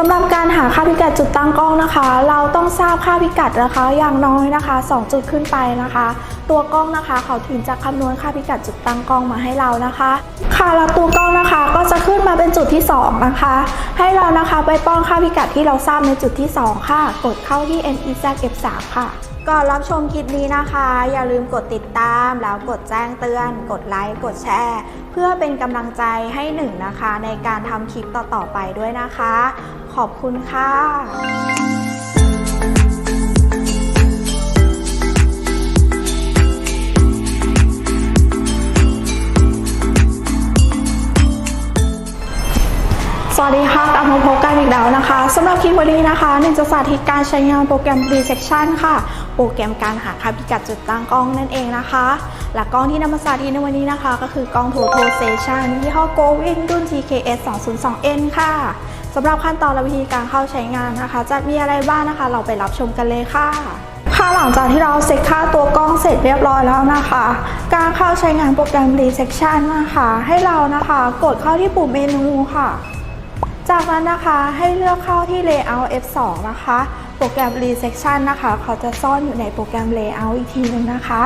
สำหรับการหาค่าพิกัดจุดตั้งกล้องนะคะ เราต้องทราบค่าพิกัดนะคะอย่างน้อยนะคะ 2 จุดขึ้นไปนะคะ ตัวกล้องนะคะ เขาถึงจะคำนวณค่าพิกัดจุดตั้งกล้องมาให้เรานะคะ ค่ะแล้วตัวกล้องนะคะก็จะขึ้นมาเป็นจุดที่ 2 นะคะ ให้เรานะคะไปป้อนค่าพิกัดที่เราทราบในจุดที่ 2 ค่ะ กดเข้าที่ NEZ F3 ค่ะ ก่อนรับชมคลิปนี้นะคะ อย่าลืมกดติดตามแล้วกดแจ้งเตือน กดไลค์กดแชร์ เพื่อเป็นกำลังใจให้หนึ่งนะคะ ในการทำคลิปต่อๆไปด้วยนะคะ ขอบคุณค่ะสวัสดีค่ะกลับมาพบกันอีกแล้วนะคะสำหรับคลิปวันนี้นะคะหนึ่งจะสาธิตการใช้งานโปรแกรม Resection ค่ะ โปรแกรมการหาค่าพิกัดจุดตั้งกล้องนั่นเองนะคะ และกล้องที่นำมาสาธิตในวันนี้นะคะ ก็คือกล้อง Total Station ยี่ห้อ Govin รุ่น TKS 202N ค่ะ สำหรับขั้นตอนและวิธีการเข้าใช้งานนะคะ จะมีอะไรบ้างนะคะ เราไปรับชมกันเลยค่ะค่ะหลังจากที่เราเซ็ตค่าตัวกล้องเสร็จเรียบร้อยแล้วนะคะ การเข้าใช้งานโปรแกรม Resection นะคะ ให้เรานะคะกดเข้าที่ปุ่มเมนูค่ะ จากนั้นนะคะให้เลือกเข้าที่ Layout F2 นะคะ โปรแกรม Resection นะคะ เขาจะซ่อนอยู่ในโปรแกรม Layout อีกทีหนึงนะคะ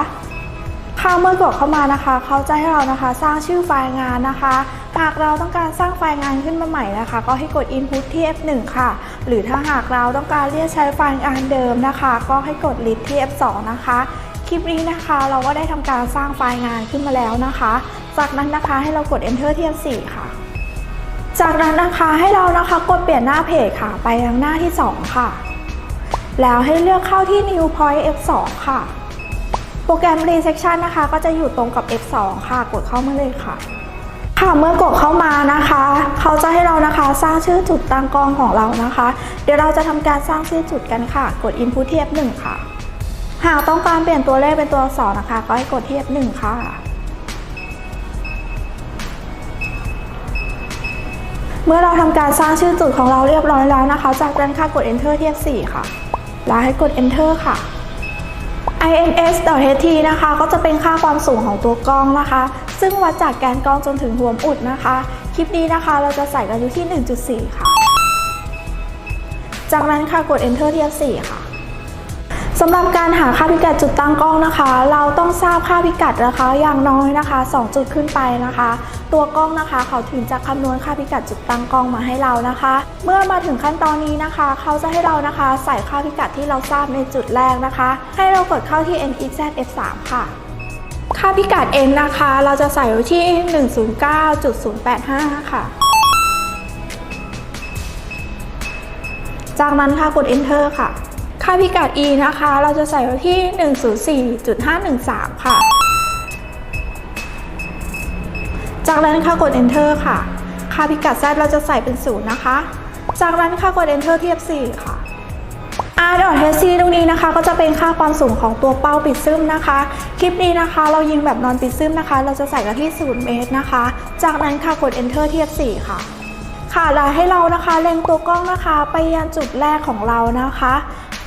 ค่ะเมื่อกดเข้ามานะคะ เขาจะให้เรานะคะสร้างชื่อไฟล์งานนะคะ หากเราต้องการสร้างไฟล์งานขึ้นมาใหม่นะคะ ก็ให้กด Input ที่ F1 ค่ะ หรือถ้าหากเราต้องการเรียกใช้ไฟล์งานเดิมนะคะ ก็ให้กด List ที่ F2 นะคะ คลิปนี้นะคะเราก็ได้ทำการสร้างไฟล์งานขึ้นมาแล้วนะคะ จากนั้นนะคะให้เรากด Enter ที่ F4 ค่ะ จากนั้นนะคะให้เรานะคะกดเปลี่ยนหน้าเพจค่ะ ไปยังหน้าที่ 2 ค่ะ แล้วให้เลือกเข้าที่ New Point F2 ค่ะ โปรแกรม Resection นะคะ ก็จะอยู่ตรงกับ F2 ค่ะ กดเข้ามาเลยค่ะ ค่ะเมื่อกดเข้ามานะคะ เขาจะให้เรานะคะสร้างชื่อจุดตั้งกล้องของเรานะคะ เดี๋ยวเราจะทำการสร้างชื่อจุดกันค่ะ กด Input ที่ F1 ค่ะ หากต้องการเปลี่ยนตัวเลขเป็นตัวอักษรนะคะ ก็ให้กดเที่ F1 ค่ะเมื่อเราทำการสร้างชื่อจุดของเราเรียบร้อยแล้วนะคะ จากนั้นค่ะกด enter ที่ F4 ค่ะ แล้วให้กด enter ค่ะ ins.ht นะคะ ก็จะเป็นค่าความสูงของตัวกล้องนะคะ ซึ่งวัดจากแกนกล้องจนถึงหัวอุดนะคะ คลิปนี้นะคะเราจะใส่กันอยู่ที่ 1.4 ค่ะ จากนั้นค่ะกด enter ที่ F4 ค่ะสำหรับการหาค่าพิกัดจุดตั้งกล้องนะคะ เราต้องทราบค่าพิกัดนะคะอย่างน้อยนะคะ 2 จุดขึ้นไปนะคะ ตัวกล้องนะคะ เขาถึงจะคำนวณค่าพิกัดจุดตั้งกล้องมาให้เรานะคะ เมื่อมาถึงขั้นตอนนี้นะคะ เขาจะให้เรานะคะใส่ค่าพิกัดที่เราทราบในจุดแรกนะคะ ให้เรากดเข้าที่ NEZ F3 ค่ะค่าพิกัด N นะคะ เราจะใส่ไว้ที่ 109.085 ค่ะ จากนั้นค่ะกด Enter ค่ะ ค่าพิกัด E นะคะ เราจะใส่ไว้ที่ 104.513 ค่ะ จากนั้นค่ะกด Enter ค่ะ ค่าพิกัด Z เราจะใส่เป็น0นย์นะคะ จากนั้นค่ะกด Enter เที่ F4 ค่ะ r.hc ตรงนี้นะคะ ก็จะเป็นค่าความสูงของตัวเป้าปิดซึมนะคะ คลิปนี้นะคะ เรายิงแบบนอนปิดซึมนะคะ เราจะใส่กันที่ 0 เมตรนะคะ จากนั้นค่ะกด Enter เที่ F4 ค่ะค่ะแล้วให้เรานะคะเล็งตัวกล้องนะคะ ไปยังจุดแรกของเรานะคะ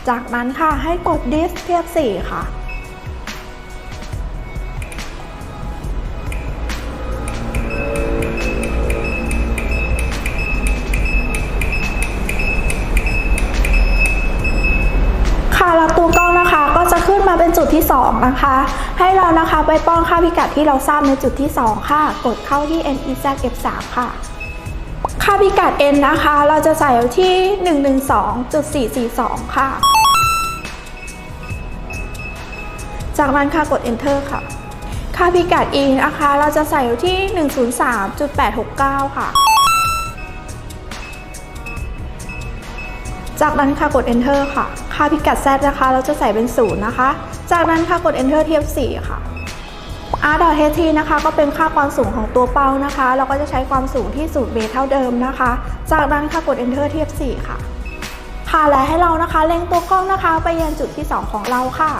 จากนั้นค่ะให้กด dis เทียบ 4 ค่ค่ะ นะคะ ให้เรานะคะไปป้อนค่าพิกัดที่เราทราบในจุดที่ 2 ค่ะ กดเข้าที่ NEZ F3 ค่ะ ค่าพิกัด N นะคะ เราจะใส่ที่ 112.442 ค่ะ จากนั้นค่ะกด Enter ค่ะ ค่าพิกัด E นะคะ เราจะใส่ที่ 103.869 ค่ะ จากนั้นค่ะกด Enter ค่ะ ค่าพิกัด Z นะคะ เราจะใส่เป็น 0 นะคะ จากนั้นค่ะกด Enter เทียบ 4 ค่ะ r.ht นะคะ ก็เป็นค่าความสูงของตัวเป้านะคะ เราก็จะใช้ความสูงที่0เมตรเท่าเดิมนะคะ จากนั้นค่ะกด Enter เทียบ 4 ค่ะ ค่ะและให้เรานะคะเล็งตัวกล้องนะคะ ไปยังจุดที่ 2 ของเราค่ะ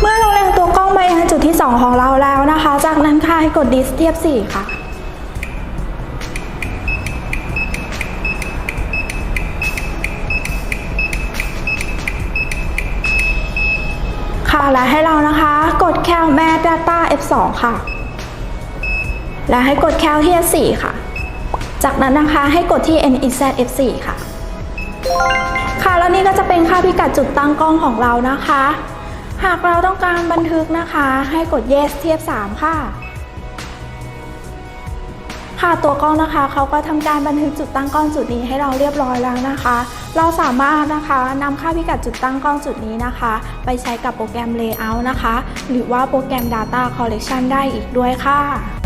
เมื่อเราเล็งตัวกล้องไปยังจุดที่ 2 ของเราแล้วนะคะ จากนั้นค่ะให้กด Dis เทียบ 4 ค่ะ และให้เรานะคะ กดแคลแม่ Data F2 ค่ะ และให้กดแคลที่ S4 ค่ะ จากนั้นนะคะให้กดที่ NEZ F4 ค่ะ ค่ะแล้วนี่ก็จะเป็นค่าพิกัดจุดตั้งกล้องของเรานะคะ หากเราต้องการบันทึกนะคะ ให้กด yes เทียบ 3 ค่ะ ค่ะตัวกล้องนะคะเขาก็ทำการบันทึกจุดตั้งกล้องจุดนี้ให้เราเรียบร้อยแล้วนะคะ เราสามารถนะคะนำค่าพิกัดจุดตั้งกล้องจุดนี้นะคะ ไปใช้กับโปรแกรม Layout นะคะ หรือว่าโปรแกรม Data Collection ได้อีกด้วยค่ะ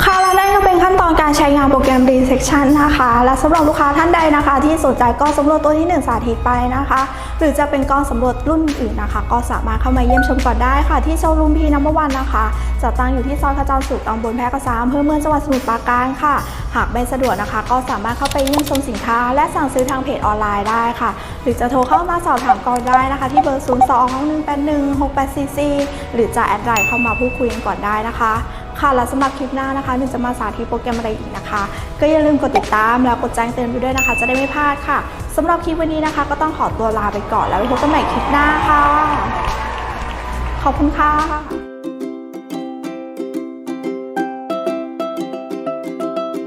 ค่ะและนั่นก็เป็นขั้นตอนการใช้งานโปรแกรม Resection นะคะ และสำหรับลูกค้าท่านใดนะคะ ที่สนใจกล้องสำรวจตัวที่ 1 สาธิตไปนะคะ หรือจะเป็นกองสำรวจรุ่นอื่นนะคะ ก็สามารถเข้ามาเยี่ยมชมก่อนได้ค่ะ ที่โชว์รูมพีนัมเบอร์วันนะคะจะตั้งอยู่ที่ซอยขจรสุขตำบลแพรกษาอำเภอเมืองจังหวัดสมุทรปราการค่ะ หากไม่สะดวกนะคะ ก็สามารถเข้าไปเยี่ยมชมสินค้า และสั่งซื้อทางเพจออนไลน์ได้ค่ะ หรือจะโทรเข้ามาสอบถามก่อนได้นะคะ ที่เบอร์ 0 2 1 8 1 6 8 4 4 หรือจะแอดไลน์เข้ามาพูดคุยกันก่อนได้นะคะค่ะและสำหรับคลิปหน้านะคะหนึ่งจะมาสาธิตโปรแกรมอะไรอีกนะคะ ก็อย่าลืมกดติดตามแล้วกดแจ้งเตือนไปด้วยนะคะ จะได้ไม่พลาดค่ะ สำหรับคลิปวันนี้นะคะ ก็ต้องขอตัวลาไปก่อนแล้วพบกันใหม่คลิปหน้าค่ะ ขอบคุณค่ะ